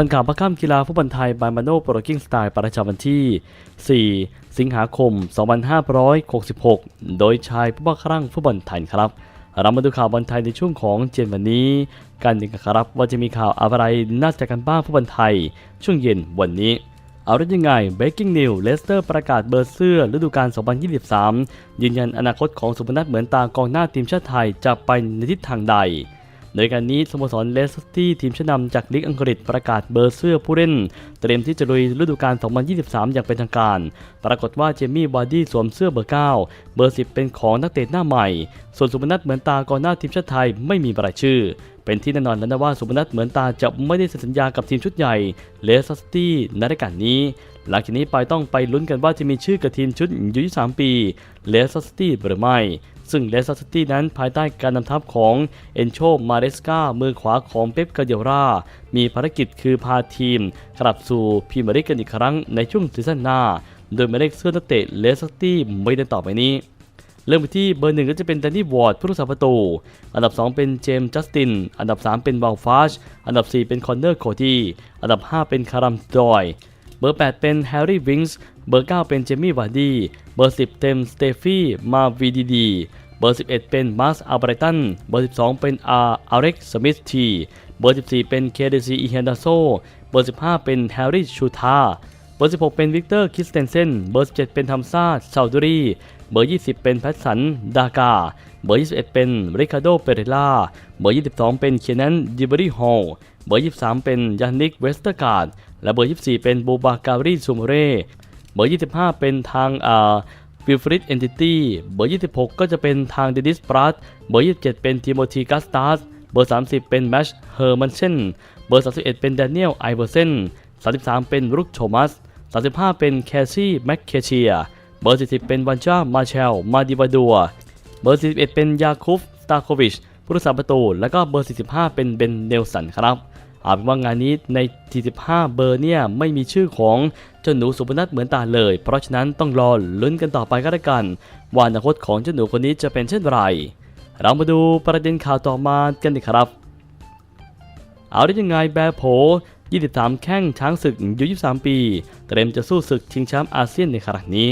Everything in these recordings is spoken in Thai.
ทันข่าวประข้ามกีฬาฟุตบอลไทยบายมาโนโปรกิ้งสไตล์ประจำวันที่ 4 สิงหาคม 2566 โดยชายผู้บ้าคลั่งฟุตบอลไทยครับ เรามาดูข่าวบอลไทยในช่วงของเจนวันนี้ กันดีกันครับว่าจะมีข่าวอะไรน่าจะกันบ้างฟุตบอลไทย ช่วงเย็นวันนี้เอาได้ยังไง Breaking News เลสเตอร์ประกาศเบอร์เสื้อฤดูกาล 2023 ยืนยันอนาคตของสุพนัทเหมือนตากองหน้าทีมชาติไทยจะไปในทิศทางใด โดยการนี้สโมสรเลสเตอร์ทีมชั้นนำจากลีกอังกฤษประกาศเบอร์เสื้อผู้เล่น เตรียมที่จะลุยฤดูกาล 2023 อย่างเป็นทางการ ปรากฏว่าเจมี่วาร์ดี้สวมเสื้อเบอร์ 9 เบอร์ 10 เป็นของนักเตะหน้าใหม่ ส่วนสุพนัทเหมือนตากองหน้าทีมชาติไทยไม่มีรายชื่อ เป็นที่แน่นอนแล้วนะว่าสุพนัทเหมือนตาจะไม่ได้เซ็นสัญญากับทีมชุดใหญ่เลสเตอร์ตี้ในรายการนี้ หลังจากนี้ไปต้องไปลุ้นกันว่าจะมีชื่อกับทีมชุดอายุ23ปีเลสเตอร์ตี้หรือไม่ซึ่งเลสเตอร์ตี้นั้นภายใต้การนำทัพของเอนโชมาเรสกามือขวาของเป๊ปกาเดียรา มีภารกิจคือพาทีมกลับสู่พรีเมียร์ลีกกันอีกครั้งในช่วงซีซั่นหน้า โดยหมายเลขเสื้อนักเตะเลสเตอร์ตี้ไม่ได้ต่อไปนี้ เริ่มไปที่เบอร์หนึ่งก็จะเป็นแดนนี่วอร์ดผู้รักษาประตู อันดับ 2 เป็นเจมส์จัสติน อันดับ 3 เป็นวาลฟาช อันดับ 4 เป็นคอนเนอร์โคดีอันดับ 5 เป็นคารัมดอย เบอร์ 8 เป็นแฮร์รี่วิงส์ เบอร์ 9 เป็นเจมี่วาร์ดี เบอร์ 10เต็มสเตฟี่ มาวีดีดีเบอร์ 11 เป็นมาร์สอัลเบรตัน เบอร์ 12 เป็นอาร์อาร็กสมิธที เบอร์ 14 เป็นเคเดซีอีเฮนดาโซ เบอร์ 15 เป็นแฮร์รี่ชูทาเบอร์ 16 เป็นวิกเตอร์ คิสเตนเซน เบอร์ 17 เป็นทัมซาชาวดูรี เบอร์ 20 เป็นแพทสันดากา เบอร์ 21 เป็นริคาโดเปเรล่า เบอร์ 22 เป็นเคนนันดิบรีฮอลเบอร์ 23 เป็นยานิกเวสเตอร์การ์ด และเบอร์ 24 เป็นบูบาการีซูมเร่ เบอร์ 25 เป็นทางอ่าวิลฟริดเอนติตี้เบอร์ 26 ก็จะเป็นทางเดนิสปรัตเบอร์ 27 เป็นทิโมธีกัสตาสเบอร์ 30 เป็นแมชเฮอร์มันเชนเบอร์ 31 เป็นแดเนียลไอเวอร์เซน33 เป็นรุกโทมัส 35 เป็นแคซี่แมคเคเชีย เบอร์40เป็นวันจ้ามาเชล มาดิวาดัว เบอร์41เป็นยาคุฟสตาโควิชผู้รักษาประตู แล้วก็เบอร์ 45 เป็นเบนเนลสันครับเอาเป็นว่างานนี้ใน 45 เบอร์เนี่ยไม่มีชื่อของเจ้าหนูสุพนัทเหมือนตาเลย เพราะฉะนั้นต้องรอลุ้นกันต่อไปก็แล้วกัน ว่าอนาคตของเจ้าหนูคนนี้จะเป็นเช่นไร เรามาดูประเด็นข่าวต่อมากันดีครับ เอาได้ยังไงแบโผ23 แข้งช้างศึกอายุ23 ปี เตรียมจะสู้ศึกชิงแชมป์อาเซียนในครั้งนี้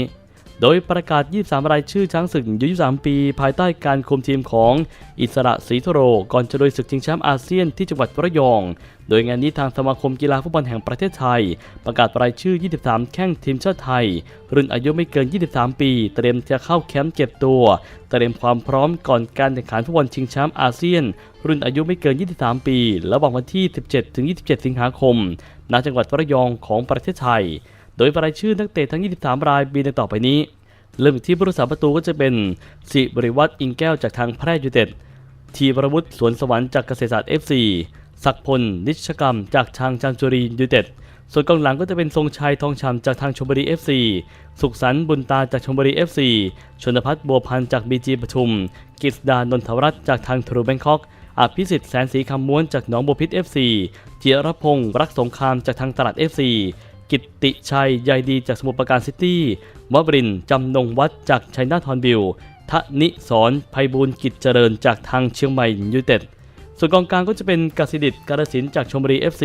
โดยประกาศ 23 รายชื่อช้างศึกยุ23 ปี ภายใต้การคุมทีมของอิสระศรีทโร ก่อนจะลุยศึกชิงแชมป์อาเซียนที่จังหวัดระยอง โดยงานนี้ทางสมาคมกีฬาฟุตบอลแห่งประเทศไทย ประกาศรายชื่อ 23 แข้งทีมชาติไทย รุ่นอายุไม่เกิน 23 ปี เตรียมจะเข้าแคมป์เก็บตัว เตรียมความพร้อมก่อนการแข่งขันฟุตบอลชิงแชมป์อาเซียน รุ่นอายุไม่เกิน 23 ปี ระหว่างวันที่ 17-27 สิงหาคม ณ จังหวัดระยองของประเทศไทย โดยรายชื่อนักเตะทั้ง 23 รายมีดังต่อไปนี้เริ่มที่ผู้รักษาประตูก็จะเป็นสิบริวัตรอิงแก้วจากทางแพร่ยูเต็ดทีวรวุฒิสวนสวรรค์จากเกษตรศาสตร์ FC ศักพลนิชกรรมจากทางจางจุรียูเต็ดส่วนกองหลังก็จะเป็นทรงชัยทองชำจากทางชมบุรี FC สุขสันต์บุญตาจากชมบุรี FC ชนพัฒน์บัวพันธ์จากบีจีปทุมกิษดานนทวรัตน์จากทางทรูแบงคอกอภิสิทธิ์แสนสีคำม้วนจากหนองบัวพิษ FC เจียรพงศ์รักสงครามจากทางตลาด FC กิตติชัยใยดีจากสมุทรปราการซิตี้วบรินจำนงวัดจากชัยนาทอนบิลทนิสรภัยบูลกิจเจริญจากทางเชียงใหม่ยูเต็ดส่วนกองกลางก็จะเป็นกสิดิตการสินธุ์จากชมบุรี FC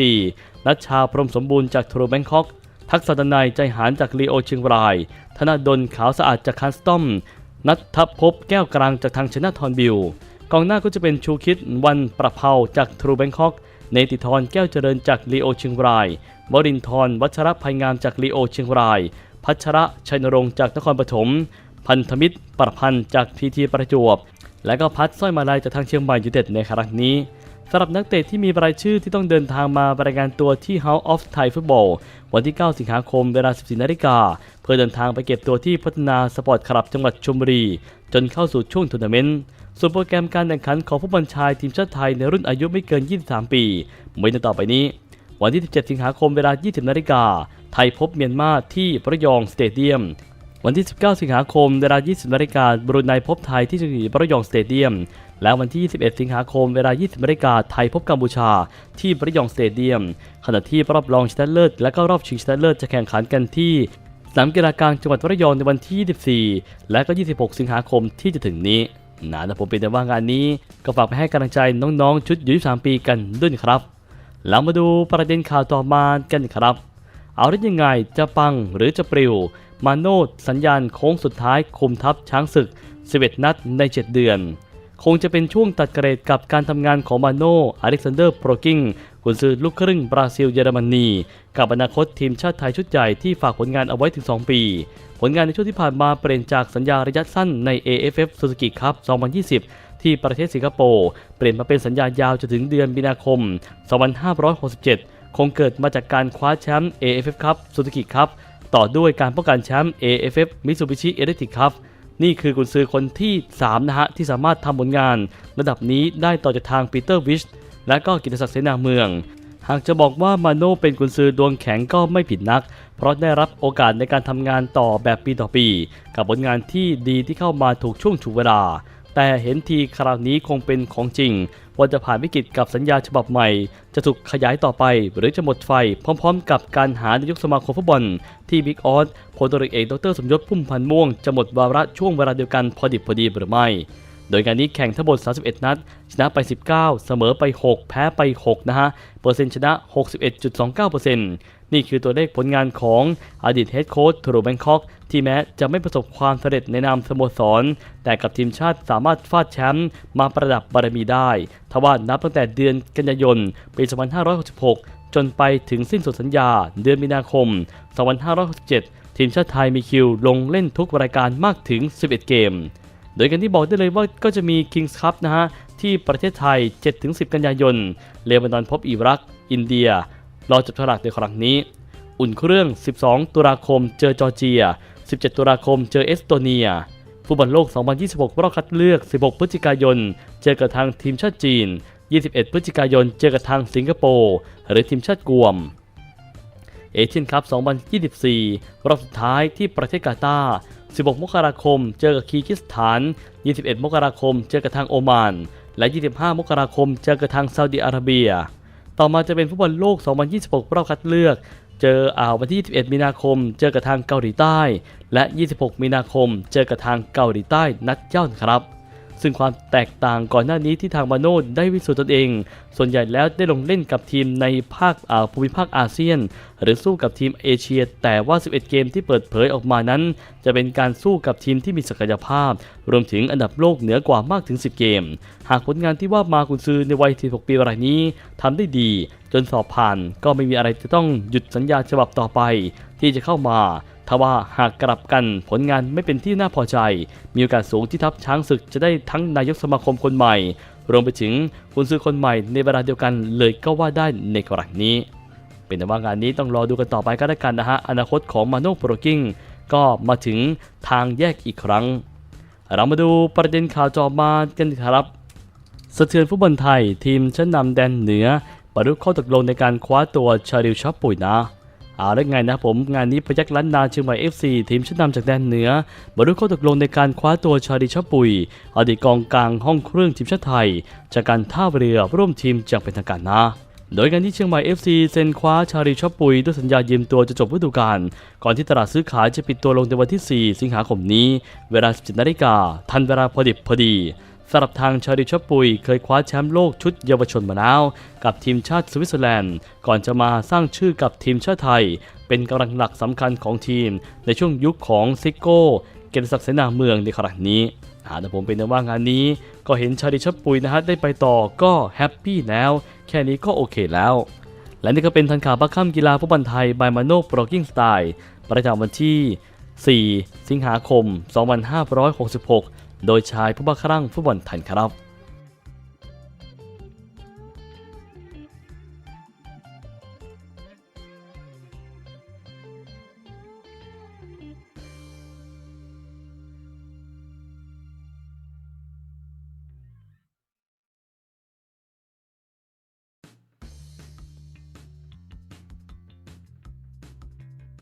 นัชชาพรมสมบูรณ์จากทรูแบงคอก ทักษะดนายใจหารจากลีโอเชียงราย ธนดลขาวสะอาดจากคันสตอม นัททพบแก้วกลางจากทางชนะทอนบิลกองหน้าก็จะเป็นชูคิดวันประเพาจากทรูแบงคอก เนติธรแก้วเจริญจากลีโอเชียงราย บรินทร์วัชรภัยงามจากลีโอเชียงราย พัชระชัยนรงค์จากนครปฐม พันธมิตรประพันธ์จากพีทีประจวบ และก็พัดสร้อยมาลายจากทางเชียงใหม่ยูเต็ดในครั้งนี้สำหรับนักเตะที่มีรายชื่อที่ต้องเดินทางมารายงานตัวที่ House of Thai Football วันที่ 9 สิงหาคมเวลา 14 นาฬิกา เพื่อเดินทางไปเก็บตัวที่พัฒนาสปอร์ตคลับจังหวัดชลบุรี จนเข้าสู่ช่วงทัวร์นาเมนต์ส่วนโปรแกรมการแข่งขันของฟุตบอลชายทีมชาติไทยในรุ่นอายุไม่เกิน 23 ปีมีดังต่อไปนี้ วันที่ 17 สิงหาคมเวลา 20 นาฬิกา ไทยพบเมียนมาที่ระยองสเตเดียม วันที่ 19 สิงหาคมเวลา 20 นาฬิกาบรูไนพบไทยที่สนามระยองสเตเดียม และวันที่ 21 สิงหาคมเวลา 20 นาฬิกาไทยพบกัมพูชาที่ระยองสเตเดียม ขณะที่รอบรองชนะเลิศและก็รอบชิงชนะเลิศจะแข่งขันกันที่สนามกีฬากลางจังหวัดระยองในวันที่ 24 และก็ 26 สิงหาคมที่จะถึงนี้นะแต่ผมเป็นแต่ว่างานนี้ ก็ฝากไปให้กำลังใจน้องๆ ชุดอายุ23ปีกันด้วยครับ แล้วมาดูประเด็นข่าวต่อมากันครับ เอาได้ยังไงจะปังหรือจะปลิว มาโนดสัญญาณโค้งสุดท้ายคุมทัพช้างศึก 11 นัดใน 7 เดือน คงจะเป็นช่วงตัดเกรดกับการทำงานของมาโนอเล็กซานเดอร์โปรกิงกุนซือลูกครึ่งบราซิลเยอรมนี กับอนาคตทีมชาติไทยชุดใหญ่ที่ฝากผลงานเอาไว้ถึง 2 ปี ผลงานในช่วงที่ผ่านมาเปลี่ยนจากสัญญาระยะสั้นใน AFF Suzuki Cup 2020 ที่ประเทศสิงคโปร์เปลี่ยนมาเป็นสัญญายาวจนถึงเดือนมีนาคม 2567 คงเกิดมาจากการคว้าแชมป์ AFF Cup Suzuki Cup ต่อด้วยการป้องกันแชมป์ AFF Mitsubishi Electric Cup นี่คือกุนซือคนที่ 3 นะฮะ ที่สามารถทำผลงาน ระดับนี้ได้ต่อจากทางปีเตอร์วิช และก็กิตติศักดิ์เสนาเมือง หากจะบอกว่ามาโน่เป็นกุนซือดวงแข็งก็ไม่ผิดนัก เพราะได้รับโอกาสในการทำงานต่อแบบปีต่อปี กับผลงานที่ดีที่เข้ามาถูกช่วงถูกเวลา แต่เห็นทีคราวนี้คงเป็นของจริงว่าจะผ่านวิกฤตกับสัญญาฉบับใหม่ จะถูกขยายต่อไป หรือจะหมดไฟ พร้อมๆ กับการหานายกสมาคมฟุตบอล ที่บิ๊กออสพลตรเอกดรสมยศพุ่มพันธ์ม่วงจะหมดวาระช่วงเวลาเดียวกันพอดิบพอดีหรือไม่ โดยงานนี้แข่งทั้งหมด 31 นัด ชนะไป 19 เสมอไป 6 แพ้ไป 6 นะฮะ เปอร์เซ็นต์ชนะ 61.29%นี่คือตัวเลขผลงานของอดีตเฮดโค้ชทรูแบงคอกที่แม้จะไม่ประสบความสำเร็จในนามสโมสร แต่กับทีมชาติสามารถฟาดแชมป์มาประดับบารมีได้ ทว่านับตั้งแต่เดือนกันยายนปี 2566 จนไปถึงสิ้นสุดสัญญา เดือนมีนาคม 2567 ทีมชาติไทยมีคิวลงเล่นทุกรายการมากถึง 11 เกม โดยกันที่บอกได้เลยว่าก็จะมี Kings Cup นะฮะ ที่ประเทศไทย 7-10 กันยายน เลบานอนพบอิรัก อินเดีย รอจับฉลากในครั้งนี้ อุ่นเครื่อง 12 ตุลาคม เจอจอร์เจีย 17 ตุลาคม เจอเอสโตเนีย ฟุตบอลโลก 2026 รอบคัดเลือก 16 พฤศจิกายน เจอกับทางทีมชาติจีน 21 พฤศจิกายน เจอกับทางสิงคโปร์ หรือทีมชาติกวมเอเชียนคัพ 2024 รอบสุดท้ายที่ประเทศกาตาร์ 16 มกราคม เจอกับคีร์กิสถาน 21 มกราคม เจอกับทางโอมาน และ 25 มกราคม เจอกับทางซาอุดิอาระเบีย ต่อมาจะเป็นฟุตบอลโลก 2026 รอบคัดเลือก เจออ่าววันที่ 21 มีนาคม เจอกับทางเกาหลีใต้ และ 26 มีนาคม เจอกับทางเกาหลีใต้นัดเย้านครับ ซึ่งความแตกต่างก่อนหน้านี้ที่ทางมาโน่ได้วิสูจน์ตนเอง ส่วนใหญ่แล้วได้ลงเล่นกับทีมในภาคอาภูมิภาคอาเซียน หรือสู้กับทีมเอเชีย แต่ว่า 11 เกมที่เปิดเผยออกมานั้น จะเป็นการสู้กับทีมที่มีศักยภาพ รวมถึงอันดับโลกเหนือกว่ามากถึง 10 เกม หากผลงานที่ว่ามากุนซือในวัย46ปีรายนี้ทำได้ดี จนสอบผ่านก็ไม่มีอะไรจะต้องหยุดสัญญาฉบับต่อไป ที่จะเข้ามา ทว่าหากกลับกันผลงานไม่เป็นที่น่าพอใจ มีโอกาสสูงที่ทัพช้างศึกจะได้ทั้งนายกสมาคมคนใหม่ รวมไปถึงคุณซื้อคนใหม่ในเวลาเดียวกันเลยก็ว่าได้ในกรณีนี้ เป็นแต่ว่างานนี้ต้องรอดูกันต่อไปก็แล้วกันนะฮะอนาคตของมาโนโปรกิ้งก็มาถึงทางแยกอีกครั้ง เรามาดูประเด็นข่าวจอมากันครับสะเทือนฟุตบอลไทยทีมชั้นนำแดนเหนือบรรลุข้อตกลงในการคว้าตัวชาริวชับปุ๋ยนะ เอาได้ไงนะผมงานนี้พยักล้านนาเชียงใหม่เอฟซีทีมชั้นนำจากแดนเหนือบรรลุข้อตกลงในการคว้าตัวชาดิชปุ๋ยอดีตกองกลางห้องเครื่องทีมชาติไทย จากการท่าเรือร่วมทีมจากเป็นทางการนะ โดยการที่เชียงใหม่ FC เซ็นคว้าชาริชับปุ๋ยด้วยสัญญายืมตัวจะจบฤดูกาลก่อนที่ตลาดซื้อขายจะปิดตัวลงในวันที่ 4 สิงหาคมนี้ เวลา 17นาฬิกาทันเวลาพอดิบพอดีสำหรับทางชาริชปุยเคยคว้าแชมป์โลกชุดเยาวชนมาแล้วกับทีมชาติสวิตเซอร์แลนด์ ก่อนจะมาสร้างชื่อกับทีมชาติไทย เป็นกำลังหลักสำคัญของทีม ในช่วงยุคของซิโก้ เกยรติศักดิ์เสนาเมืองในครั้งนี้หากแต่ผมเป็นว่างานนี้ ก็เห็นชาริชปุยนะฮะได้ไปต่อก็แฮปปี้แล้ว ค่นี้ก็โอเคแล้ว และนี่ก็เป็นทันข่าวพักค่ำกีฬาฟุตบอลไทยบายมาโนโปรกิ้งสไตล์ประจำวันที่ 4 สิงหาคม 2566 โดยชายผู้บ้าคลั่งฟุตบอลไทยครับ